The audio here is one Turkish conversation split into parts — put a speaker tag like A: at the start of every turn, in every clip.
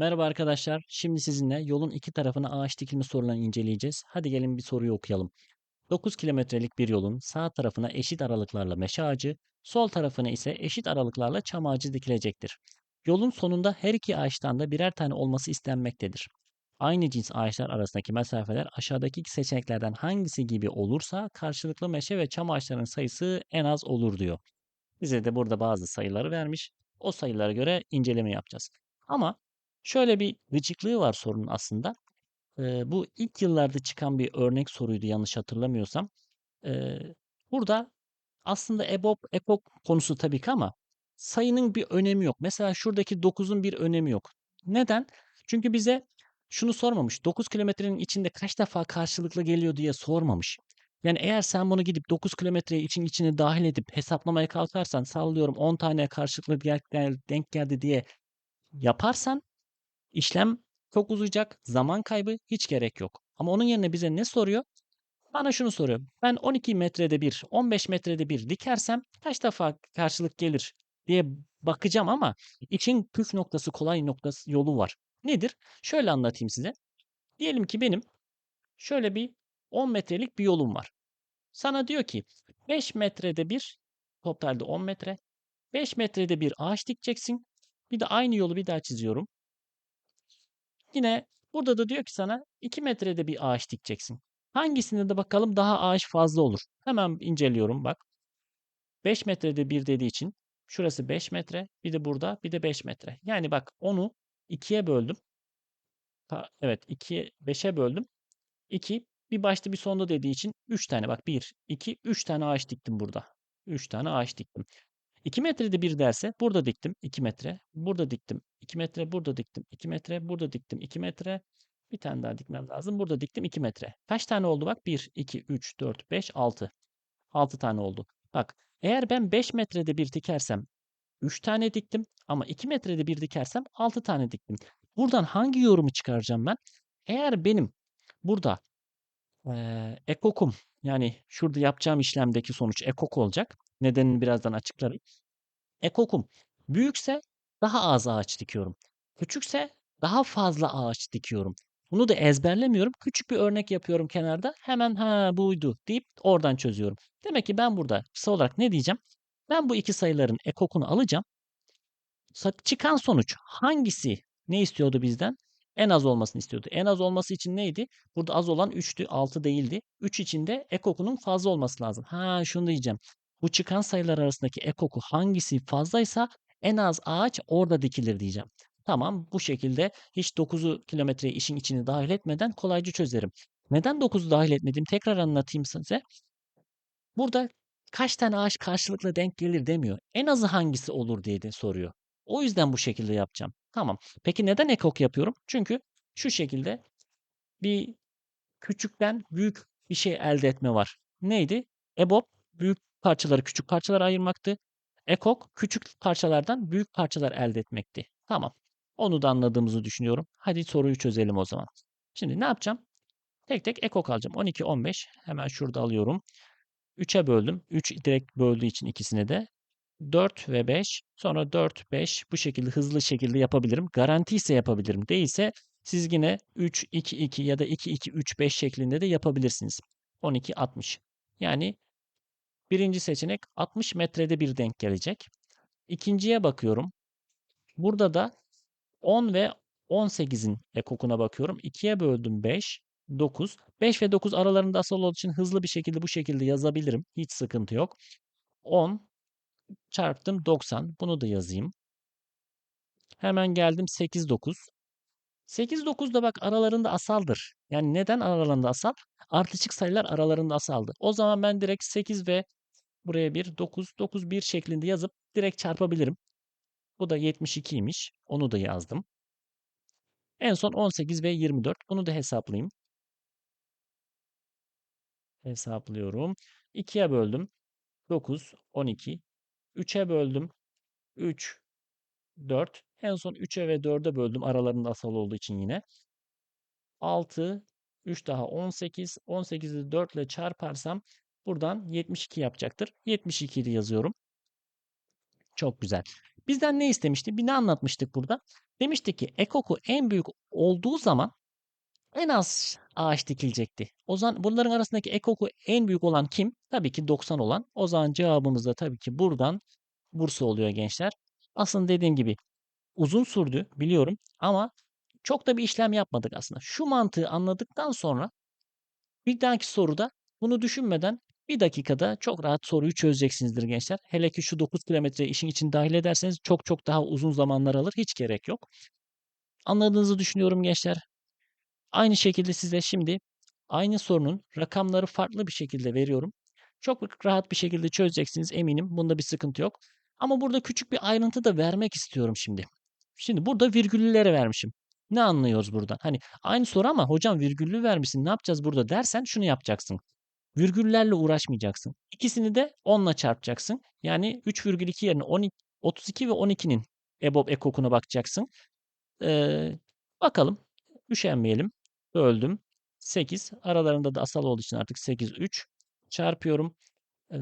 A: Merhaba arkadaşlar. Şimdi sizinle yolun iki tarafına ağaç dikilme sorularını inceleyeceğiz. Hadi gelin bir soruyu okuyalım. 9 kilometrelik bir yolun sağ tarafına eşit aralıklarla meşe ağacı, sol tarafına ise eşit aralıklarla çam ağacı dikilecektir. Yolun sonunda her iki ağaçtan da birer tane olması istenmektedir. Aynı cins ağaçlar arasındaki mesafeler aşağıdaki seçeneklerden hangisi gibi olursa karşılıklı meşe ve çam ağaçlarının sayısı en az olur diyor. Bize de burada bazı sayıları vermiş. O sayılara göre inceleme yapacağız. Ama şöyle bir gıcıklığı var sorunun aslında. Eee, bu ilk yıllarda çıkan bir örnek soruydu yanlış hatırlamıyorsam. Eee, burada aslında EBOB, EPOK konusu tabii ki ama sayının bir önemi yok. Mesela şuradaki 9'un bir önemi yok. Neden? Çünkü bize şunu sormamış. 9 kilometrenin içinde kaç defa karşılıklı geliyor diye sormamış. Yani eğer sen bunu gidip 9 kilometreyi için içine dahil edip hesaplamaya kalkarsan sallıyorum 10 tane karşılıklı denk geldi diye yaparsan işlem çok uzayacak. Zaman kaybı hiç gerek yok. Ama onun yerine bize ne soruyor? Bana şunu soruyor. Ben 12 metrede bir, 15 metrede bir dikersem kaç defa karşılık gelir diye bakacağım ama için püf noktası, kolay noktası yolu var. Nedir? Şöyle anlatayım size. Diyelim ki benim şöyle bir 10 metrelik bir yolum var. Sana diyor ki 5 metrede bir, totalde 10 metre. 5 metrede bir ağaç dikeceksin. Bir de aynı yolu bir daha çiziyorum. Yine burada da diyor ki sana 2 metrede bir ağaç dikeceksin. Hangisinde de bakalım daha ağaç fazla olur. Hemen inceliyorum bak. 5 metrede bir dediği için şurası 5 metre, bir de burada, bir de 5 metre. Yani bak onu 2'ye böldüm. Evet 2'ye 5'e böldüm. 2 bir başta bir sonda dediği için 3 tane bak 1, 2, 3 tane ağaç diktim burada. 3 tane ağaç diktim. 2 metrede bir derse burada diktim 2 metre, burada diktim 2 metre, burada diktim 2 metre, burada diktim 2 metre. Bir tane daha dikmem lazım. Burada diktim 2 metre. Kaç tane oldu bak? 1, 2, 3, 4, 5, 6. 6 tane oldu. Bak eğer ben 5 metrede bir dikersem 3 tane diktim ama 2 metrede bir dikersem 6 tane diktim. Buradan hangi yorumu çıkaracağım ben? Eğer benim burada eee ekokum yani şurada yapacağım işlemdeki sonuç ekok olacak. Nedenini birazdan açıklarım. Ekokum büyükse daha az ağaç dikiyorum. Küçükse daha fazla ağaç dikiyorum. Bunu da ezberlemiyorum. Küçük bir örnek yapıyorum kenarda. Hemen ha buydu deyip oradan çözüyorum. Demek ki ben burada kısa olarak ne diyeceğim? Ben bu iki sayıların ekokunu alacağım. Çıkan sonuç hangisi ne istiyordu bizden? En az olmasını istiyordu. En az olması için neydi? Burada az olan 3'tü, 6 değildi. 3 için de ekokunun fazla olması lazım. Ha şunu diyeceğim. Bu çıkan sayılar arasındaki ekoku hangisi fazlaysa en az ağaç orada dikilir diyeceğim. Tamam bu şekilde hiç 9'u kilometreyi işin içine dahil etmeden kolayca çözerim. Neden 9'u dahil etmedim? Tekrar anlatayım size. Burada kaç tane ağaç karşılıklı denk gelir demiyor. En azı hangisi olur diye de soruyor. O yüzden bu şekilde yapacağım. Tamam. Peki neden ekok yapıyorum? Çünkü şu şekilde bir küçükten büyük bir şey elde etme var. Neydi? EBOB büyük parçaları küçük parçalara ayırmaktı. Ekok küçük parçalardan büyük parçalar elde etmekti. Tamam. Onu da anladığımızı düşünüyorum. Hadi soruyu çözelim o zaman. Şimdi ne yapacağım? Tek tek ekok alacağım. 12, 15. Hemen şurada alıyorum. 3'e böldüm. 3 direkt böldüğü için ikisine de. 4 ve 5. Sonra 4, 5 bu şekilde hızlı şekilde yapabilirim. Garanti ise yapabilirim. Değilse siz yine 3, 2, 2 ya da 2, 2, 3, 5 şeklinde de yapabilirsiniz. 12, 60. Yani birinci seçenek 60 metrede bir denk gelecek. İkinciye bakıyorum. Burada da 10 ve 18'in ekokuna bakıyorum. 2'ye böldüm 5, 9. 5 ve 9 aralarında asal olduğu için hızlı bir şekilde bu şekilde yazabilirim. Hiç sıkıntı yok. 10 çarptım 90. Bunu da yazayım. Hemen geldim 8, 9. 8, 9 da bak aralarında asaldır. Yani neden aralarında asal? Artışık sayılar aralarında asaldı. O zaman ben direkt 8 ve buraya bir 9, 9, 1 şeklinde yazıp direkt çarpabilirim. Bu da 72'ymiş. Onu da yazdım. En son 18 ve 24. Bunu da hesaplayayım. Hesaplıyorum. 2'ye böldüm. 9, 12. 3'e böldüm. 3, 4. En son 3'e ve 4'e böldüm aralarında asal olduğu için yine. 6, 3 daha 18. 18'i 4 ile çarparsam buradan 72 yapacaktır. 72'yi de yazıyorum. Çok güzel. Bizden ne istemişti? Bir ne anlatmıştık burada? Demiştik ki ekoku en büyük olduğu zaman en az ağaç dikilecekti. O zaman bunların arasındaki ekoku en büyük olan kim? Tabii ki 90 olan. O zaman cevabımız da tabii ki buradan Bursa oluyor gençler. Aslında dediğim gibi uzun sürdü biliyorum ama çok da bir işlem yapmadık aslında. Şu mantığı anladıktan sonra bir dahaki soruda bunu düşünmeden bir dakikada çok rahat soruyu çözeceksinizdir gençler. Hele ki şu 9 kilometre işin için dahil ederseniz çok çok daha uzun zamanlar alır. Hiç gerek yok. Anladığınızı düşünüyorum gençler. Aynı şekilde size şimdi aynı sorunun rakamları farklı bir şekilde veriyorum. Çok rahat bir şekilde çözeceksiniz eminim. Bunda bir sıkıntı yok. Ama burada küçük bir ayrıntı da vermek istiyorum şimdi. Şimdi burada virgüllere vermişim. Ne anlıyoruz buradan? Hani aynı soru ama hocam virgüllü vermişsin ne yapacağız burada dersen şunu yapacaksın. Virgüllerle uğraşmayacaksın. İkisini de 10'la çarpacaksın. Yani 3,2 yerine 12, 32 ve 12'nin EBOB ekokuna bakacaksın. Ee, bakalım. Üşenmeyelim. Böldüm. 8. Aralarında da asal olduğu için artık 8, 3. Çarpıyorum. Ee,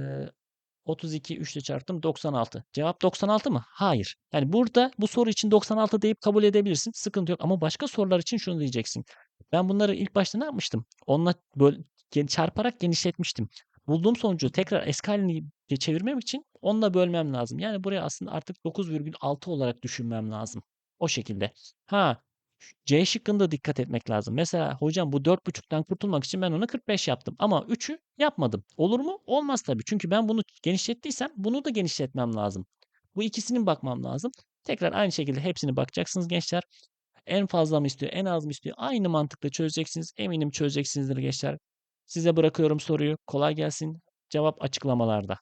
A: 32 3 ile çarptım 96. Cevap 96 mı? Hayır. Yani burada bu soru için 96 deyip kabul edebilirsin. Sıkıntı yok ama başka sorular için şunu diyeceksin. Ben bunları ilk başta ne yapmıştım? Onunla gen- çarparak genişletmiştim. Bulduğum sonucu tekrar eski halini çevirmem için onunla bölmem lazım. Yani buraya aslında artık 9,6 olarak düşünmem lazım. O şekilde. Ha C şıkkında dikkat etmek lazım. Mesela hocam bu 4,5'tan kurtulmak için ben ona 45 yaptım. Ama 3'ü yapmadım. Olur mu? Olmaz tabii. Çünkü ben bunu genişlettiysem bunu da genişletmem lazım. Bu ikisinin bakmam lazım. Tekrar aynı şekilde hepsini bakacaksınız gençler. En fazla mı istiyor, en az mı istiyor? Aynı mantıkla çözeceksiniz. Eminim çözeceksinizdir gençler. Size bırakıyorum soruyu. Kolay gelsin. Cevap açıklamalarda.